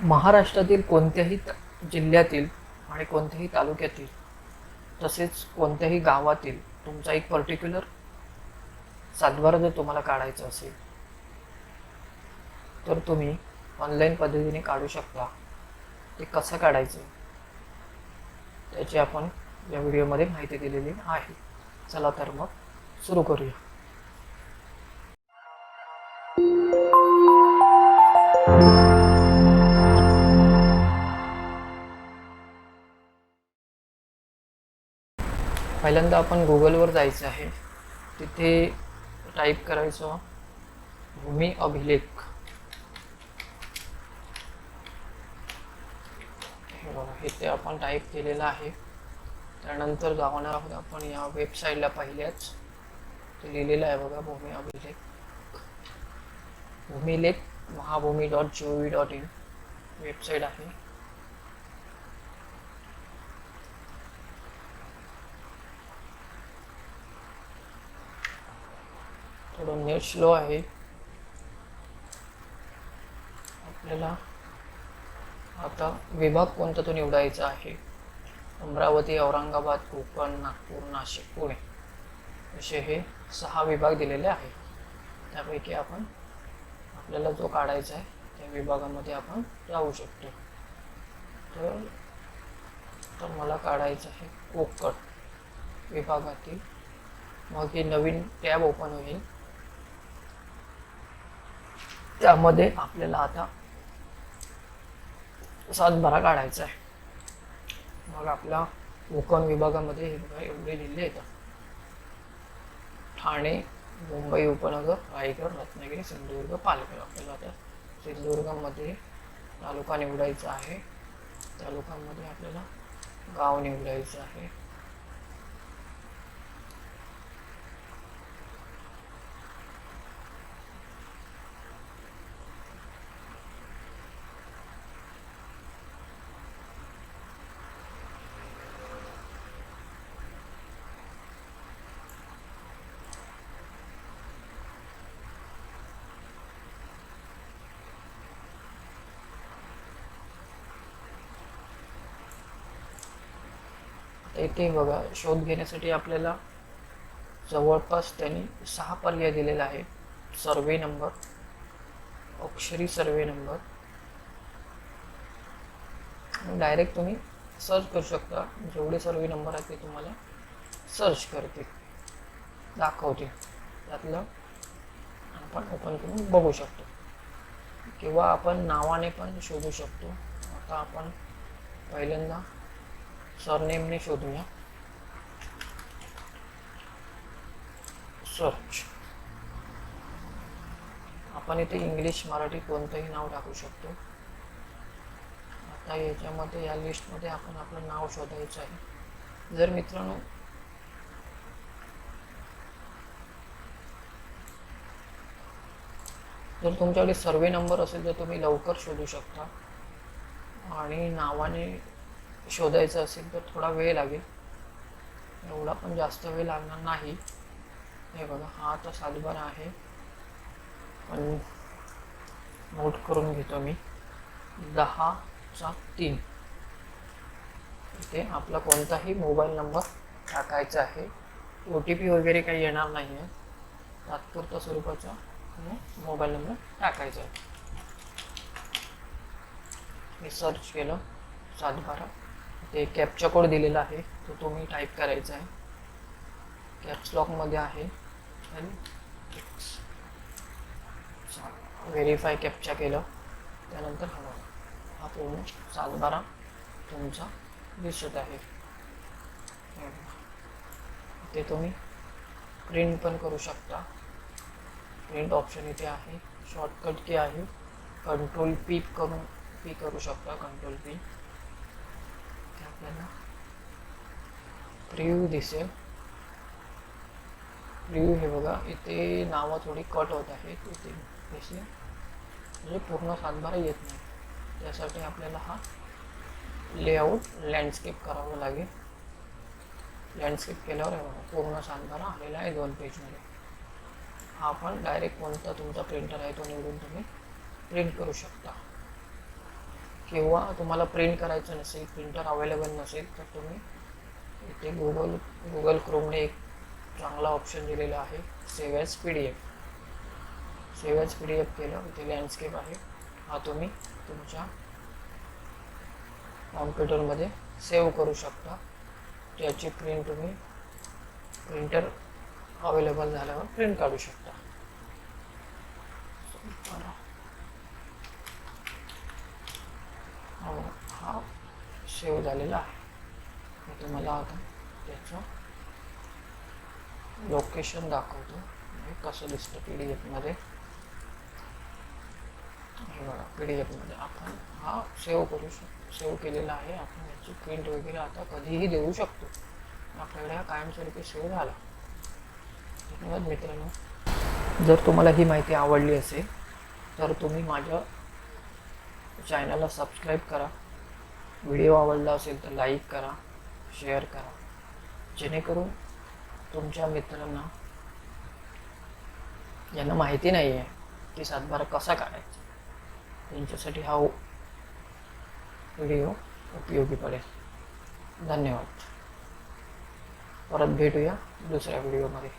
महाराष्ट्रातील कोणत्याही त- जिल्ह्यातील आणि कोणत्याही तालुक्यातील तसेच कोणत्याही गावातील तुमचा एक पर्टिक्युलर सातबारा जर तुम्हाला काढायचा असेल तर तुम्ही ऑनलाईन पद्धतीने काढू शकता. ते कसं काढायचं? त्याची आपण या व्हिडिओमध्ये माहिती दिलेली आहे. चला तर मग सुरू करूया. पहिल्यांदा आपण गुगलवर जायचं आहे. तिथे टाईप करायचं भूमी अभिलेख. हे बघा इथे आपण टाईप केलेलं आहे. त्यानंतर जाणार आहोत आपण या वेबसाईटला पहिल्याच. ते लिहिलेलं आहे बघा Bhumi Abhilekh. Bhumilekh Mahabhumi dot G O V dot in. Website आहे. थोडं नेट स्लो आहे. आपल्याला आता विभाग कोणता तो निवडायचा आहे? अमरावती औरंगाबाद कोकण नागपूर नाशिक पुणे असे हे सहा विभाग दिलेले आहेत. त्यापैकी आपण आपल्याला जो काढायचा आहे त्या विभागामध्ये आपण जाऊ शकतो. तर तर मला काढायचं आहे कोकण विभागातील. मग ही नवीन टॅब ओपन होईल. त्यामध्ये आपल्याला आता सातबारा काढायचा आहे. मग आपल्या कोकण विभागामध्ये हे एवढे जिल्हे येतात ठाणे मुंबई उपनगर रायगड रत्नागिरी सिंधुदुर्ग पालघर. आपल्याला आता सिंधुदुर्गमध्ये तालुका निवडायचा आहे. तालुकांमध्ये आपल्याला गाव निवडायचं आहे. आता बघा शोध घेण्यासाठी आपल्याला जवळपास त्यांनी सहा पर्याय दिलेला आहे सर्वे नंबर अक्षरी सर्वे नंबर. डायरेक्ट तुम्ही सर्च करू शकता. जेवढे सर्वे नंबर आहेत ते तुम्हाला सर्च करते दाखवते त्यातलं आपण ओपन करून बघू शकतो. किंवा आपण नावाने पण शोधू शकतो. आता आपण पहिल्यांदा सरनेमने शोधूया सर्च आपण इथे इंग्लिश मराठी कोणतंही नाव टाकू शकतो. आता याच्यामध्ये या लिस्टमध्ये आपण आपलं नाव शोधायचं आहे. जर मित्रांनो जर तुमच्याकडे सर्वे नंबर असेल तर तुम्ही लवकर शोधू शकता. आणि नावाने शोधायचं असेल तर थोडा वेळ लागेल. एवढा पण जास्त वेळ लागणार नाही. हे बघा हा आता सातबारा आहे. पण नोट करून घेतो मी. दहाचा तीन. इथे आपला कोणताही मोबाईल नंबर टाकायचा आहे. ओ टी पी वगैरे काही येणार नाही आहे. तात्पुरत्या स्वरूपाचा मोबाईल नंबर टाकायचा आहे. मी सर्च केलं सातबारा. ते कॅपचा कोड दिलेला आहे. तो तुम्ही टाईप करायचा आहे. कॅप्स लॉकमध्ये आहे. आणि व्हेरीफाय कॅपचा केलं. त्यानंतर हवा हा पूर्ण सातबारा तुमचा दिसत आहे. ते तुम्ही प्रिंट पण करू शकता. प्रिंट ऑप्शन इथे आहे. शॉर्टकट की आहे. कंट्रोल पी करून पी करू शकता. कंट्रोल पी आपल्याला. प्रिव्ह्यू दिसेल. प्रिव्ह्यू हे बघा इथे नावं थोडी कट होत आहेत इथे दिसेल. म्हणजे पूर्ण सातबारा येत नाही. त्यासाठी आपल्याला हा लेआउट लँडस्केप करावं लागेल. लँडस्केप केल्यावर हे बघा पूर्ण सातबारा आलेला आहे दोन पेजमध्ये हा आपण डायरेक्ट कोणता तुमचा प्रिंटर आहे तो निवडून तुम्ही प्रिंट करू शकता. किंवा तुम्हाला प्रिंट करायचं नसेल प्रिंटर अवेलेबल नसेल तर तुम्ही इथे गुगल गुगल क्रोमने एक चांगला ऑप्शन दिलेला आहे save as P D F save as P D F केलं इथे लँडस्केप आहे. हा तुम्ही तुमच्या कॉम्प्युटरमध्ये सेव्ह करू शकता. त्याची प्रिंट तुम्ही प्रिंटर अवेलेबल झाल्यावर प्रिंट काढू शकता. हो, हा. सेव्ह झालेला आहे. मी तुम्हाला आता त्याचं लोकेशन दाखवतो. हे कसं दिसतं पी डी एफमध्ये हे बघा पी डी एफमध्ये आपण हा सेव्ह करू शकतो सेव्ह केलेला आहे. आपण याची प्रिंट वगैरे आता कधीही देऊ शकतो. आपल्याकडे हा कायमस्वरूपी सेव्ह झाला. धन्यवाद मित्रांनो. जर तुम्हाला ही माहिती आवडली असेल तर तुम्ही माझ्या चॅनलला सबस्क्राईब करा. व्हिडिओ आवडला असेल तर लाईक करा शेअर करा. जेणेकरून तुमच्या मित्रांना ज्यांना माहिती नाही आहे की सातबारा कसा काढायचा त्यांच्यासाठी हा व्हिडिओ उपयोगी पडेल. धन्यवाद. परत भेटूया दुसऱ्या व्हिडिओमध्ये